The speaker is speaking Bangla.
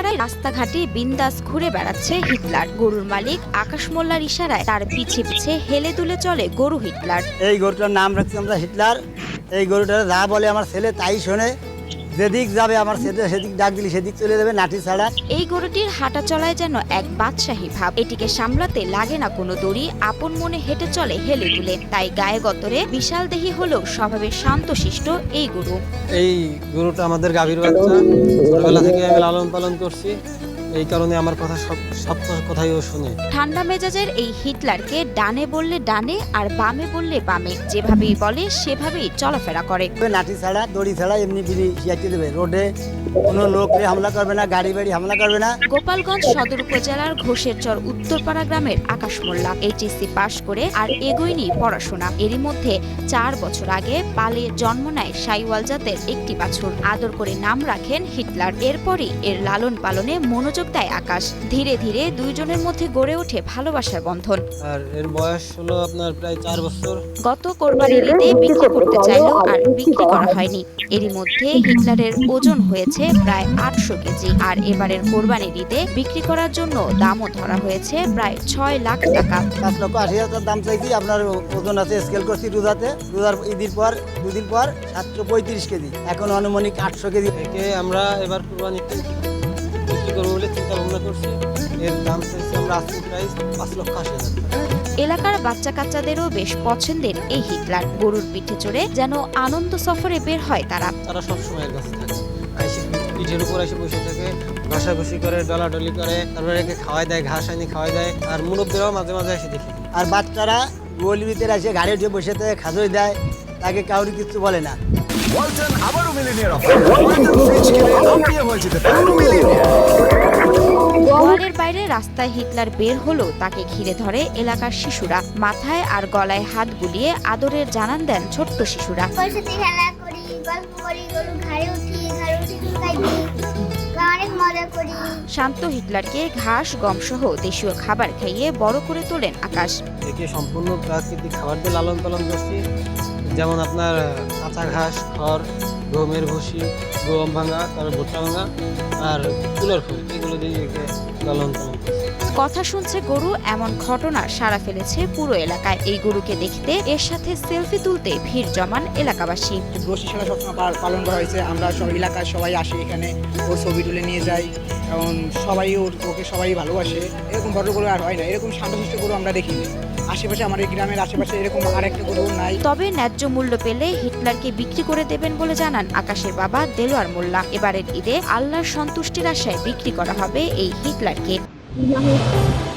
এলাকায় রাস্তাঘাটে বিন্দাস ঘুরে বেড়াচ্ছে হিটলার। গরুর মালিক আকাশ মোল্লার ইশারায় তার পিছে পিছে হেলে দুলে চলে গরু হিটলার। এই গরুটার নাম রাখছি আমরা হিটলার। এই গরুটার যা বলে আমার ছেলে তাই শোনে। যেদিক যাবে আমার সেদিক ডাক দিলি সেদিক চলে যাবে নাটি ছাড়া। এই গরুটির হাঁটা চলায় যেন এক বাদশাহী ভাব। এটিকে সামলাতে লাগে না কোনো দড়ি আপন মনে হেঁটে চলে হেলে দুলে। তাই গায়ে গতরে বিশাল দেহি হলেও স্বভাবে শান্তশিষ্ট এই গরু। এই গরুটা আমাদের গাভীর বাচ্চা। ছোটবেলা থেকে আমি লালন পালন করছি। এই কারণে আমার কথা সব সব কথাই ও শুনে। ঠান্ডা মেজাজের এই হিটলারকে ডানে বললে ডানে আর বামে বললে বামে যেভাবেই বলে সেভাবেই চলাফেরা করে। নাটি ছাড়া দড়ি ছাড়া এমনি বিড়ি শিয়াইতে দেবে। রোডে কোনো লোক হামলা করবে না গাড়ি বাড়ি হামলা করবে না। গোপালগঞ্জ সদর উপজেলার ঘোষের চর উত্তরপাড়া গ্রামের আকাশ মোল্লা এইচএসসি পাশ করে আর এগোয়নি পড়াশোনা। এরই মধ্যে চার বছর আগে পালিয়ে জন্ম নেয় সাইওয়াল জাতের একটি বাছুর। আদর করে নাম রাখেন হিটলার। এরপরই এর লালন পালনে মনোযোগ দেয় আকাশ। ধীরে ধীরে দুইজনের মধ্যে গড়ে ওঠে ভালোবাসার বন্ধন। আর এর বয়স হলো আপনার প্রায় চার বছর। গত কোরবানির ঈদে বিক্রি করতে চাইলেও আর বিক্রি করা হয়নি। এরই মধ্যে হিটলারের ওজন হয়েছে প্রায় আটশো কেজি। আর এবারের কোরবানির ঈদে বিক্রি করার জন্য দামও ধরা হয়েছে প্রায় ছয় লাখ টাকা। পাঁচ লক্ষ আশি হাজার দাম চাইছি। আপনার ওজন আছে স্কেল করছি রোজাতে। রোজার ঈদের পর দুদিন পর সাতশো পঁয়ত্রিশ কেজি। এখন আনুমানিক আটশো কেজি। একে আমরা এবার কুরবানিতে বিক্রি করব বলে চিন্তা ভাবনা করছি। এর দাম চাইছি আমরা আজকে প্রাইস পাঁচ লক্ষ আশি হাজার এলাকার বাচ্চা কাচ্চাদেরও বেশ পছন্দের এই হিটলার। গরুর পিঠে চড়ে যেন আনন্দ সফরে বের হয় তারা। তারা সবসময় এর কাছে থাকে। পিঠের উপর এসে বসে থাকে ঘষাঘষি করে ডলাডলি করে তারপরে একে খাওয়াই দেয় ঘাস আনি খাওয়াই দেয় আর মুরব্বীরাও মাঝে মাঝে এসে দেখি আর বাচ্চারা গলির ভিতরে এসে গাড়ি উঠে বসে থাকে খাজই দেয় তাকে কাউরি কিছু বলে না। ওয়ালটন আবারও মিলিনিয়ার অফার ওয়ালটন ফ্রিজ কিনে আপনিও হয়ে যেতে পারেন গোয়ালের বাইরে রাস্তায় হিটলার বের হলেও তাকে ঘিরে ধরে এলাকার শিশুরা। মাথায় আর গলায় হাত বুলিয়ে আদরের জানান দেন ছোট্ট শিশুরা। খেলা গল্প করি গরু ঘাড়ে উঠি ঘাড়ে উঠি চুলকাই দিই অনেক মজা করি। শান্ত হিটলারকে ঘাস গম সহ দেশীয় খাবার খাইয়ে বড় করে তোলেন আকাশ। একে সম্পূর্ণ প্রাকৃতিক খাবার দিয়ে লালন পালন করছি। যেমন আপনার কাঁচা ঘাস খড় গমের ভুসি গম ভাঙা তারপর ভুট্টা ভাঙা আর তুলার ফুল এগুলো দিয়ে একে লালন পালন করছি। কথা শুনছে গরু এমন ঘটনা সারা ফেলেছে পুরো এলাকায়। এই গরুকে দেখতে এর সাথে সেলফি তুলতে ভিড় জমান এলাকাবাসী। সবসময় পালন করা হয়েছে। আমরা সব এলাকার সবাই আসি এখানে ও ছবি তুলে নিয়ে যাই। এবং সবাই ওর ওকে সবাই ভালোবাসে। এরকম বড় গরু আর হয় না। এরকম শান্তশিষ্ট গরু আমরা দেখিনি। আশেপাশে আমাদের গ্রামের আশেপাশে এরকম আর একটা গরু নাই। তবে ন্যায্য মূল্য পেলে হিটলারকে বিক্রি করে দেবেন বলে জানান আকাশের বাবা দেলোয়ার মোল্লা। এবারের ঈদে আল্লাহর সন্তুষ্টির আশায় বিক্রি করা হবে এই হিটলারকে। Hindi